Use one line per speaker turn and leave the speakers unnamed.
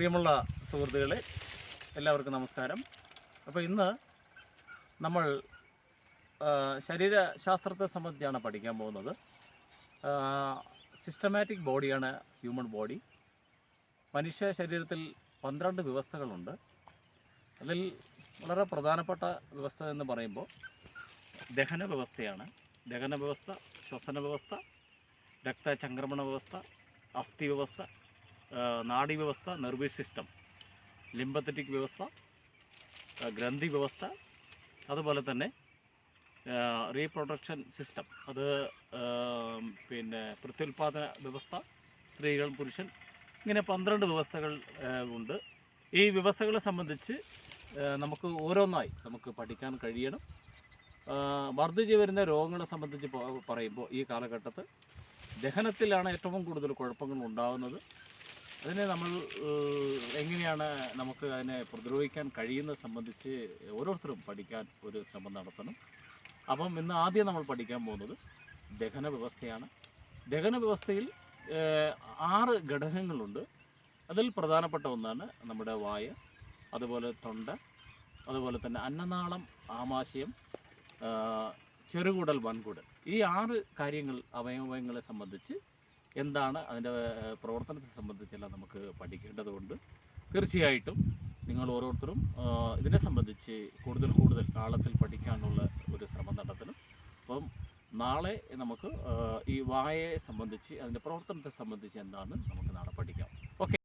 പ്രിയമുള്ള സുഹൃത്തുക്കളെ എല്ലാവർക്കും നമസ്കാരം. അപ്പോൾ ഇന്ന് നമ്മൾ ശരീരശാസ്ത്രത്തെ സംബന്ധിച്ചാണ് പഠിക്കാൻ പോകുന്നത്. സിസ്റ്റമാറ്റിക് ബോഡിയാണ് ഹ്യൂമൻ ബോഡി മനുഷ്യ ശരീരത്തിൽ പന്ത്രണ്ട് വ്യവസ്ഥകളുണ്ട്. അതിൽ വളരെ പ്രധാനപ്പെട്ട വ്യവസ്ഥ എന്ന് പറയുമ്പോൾ ദഹന വ്യവസ്ഥയാണ്. ദഹന വ്യവസ്ഥ ശ്വസന വ്യവസ്ഥ രക്തചംക്രമണ വ്യവസ്ഥ അസ്ഥി വ്യവസ്ഥ നാഡി വ്യവസ്ഥ നെർവസ് സിസ്റ്റം ലിംബത്തറ്റിക് വ്യവസ്ഥ ഗ്രന്ഥി വ്യവസ്ഥ അതുപോലെ തന്നെ റീപ്രൊഡക്ഷൻ സിസ്റ്റം അത് പിന്നെ പ്രത്യുൽപാദന വ്യവസ്ഥ സ്ത്രീകൾ പുരുഷൻ ഇങ്ങനെ പന്ത്രണ്ട് വ്യവസ്ഥകൾ ഉണ്ട്. ഈ വ്യവസ്ഥകളെ സംബന്ധിച്ച് നമുക്ക് ഓരോന്നായി നമുക്ക് പഠിക്കാൻ കഴിയണം. വർദ്ധിച്ചു വരുന്ന രോഗങ്ങളെ സംബന്ധിച്ച് പറയുമ്പോൾ ഈ കാലഘട്ടത്ത് ദഹനത്തിലാണ് ഏറ്റവും കൂടുതൽ കുഴപ്പങ്ങൾ ഉണ്ടാകുന്നത് അതിനെ നമ്മൾ എങ്ങനെയാണ് നമുക്ക് അതിനെ പ്രതിരോധിക്കാൻ കഴിയുന്നത് സംബന്ധിച്ച് ഓരോരുത്തരും പഠിക്കാൻ ഒരു ശ്രമം നടത്തണം. അപ്പം ഇന്ന് ആദ്യം നമ്മൾ പഠിക്കാൻ പോകുന്നത് ദഹന വ്യവസ്ഥയാണ്. ദഹന വ്യവസ്ഥയിൽ ആറ് ഘടകങ്ങളുണ്ട്. അതിൽ പ്രധാനപ്പെട്ട ഒന്നാണ് നമ്മുടെ വായ അതുപോലെ തൊണ്ട അതുപോലെ തന്നെ അന്നനാളം ആമാശയം ചെറുകൂടൽ വൻകൂടൽ. ഈ ആറ് കാര്യങ്ങൾ അവയവങ്ങളെ സംബന്ധിച്ച് എന്താണ് അതിന്റെ പ്രവർത്തനത്തെ സംബന്ധിച്ചെല്ലാം നമുക്ക് പഠിക്കേണ്ടതുകൊണ്ട് തീർച്ചയായിട്ടും നിങ്ങൾ ഓരോരുത്തരും ഇതിനെ സംബന്ധിച്ച് കൂടുതൽ കൂടുതൽ ആഴത്തിൽ പഠിക്കാനുള്ള ഒരു ശ്രമം നടത്തണം. അപ്പം നാളെ നമുക്ക് ഈ വായയെ സംബന്ധിച്ച് അതിന്റെ പ്രവർത്തനത്തെ സംബന്ധിച്ച് എന്താണ് നമുക്ക് നാളെ പഠിക്കാം.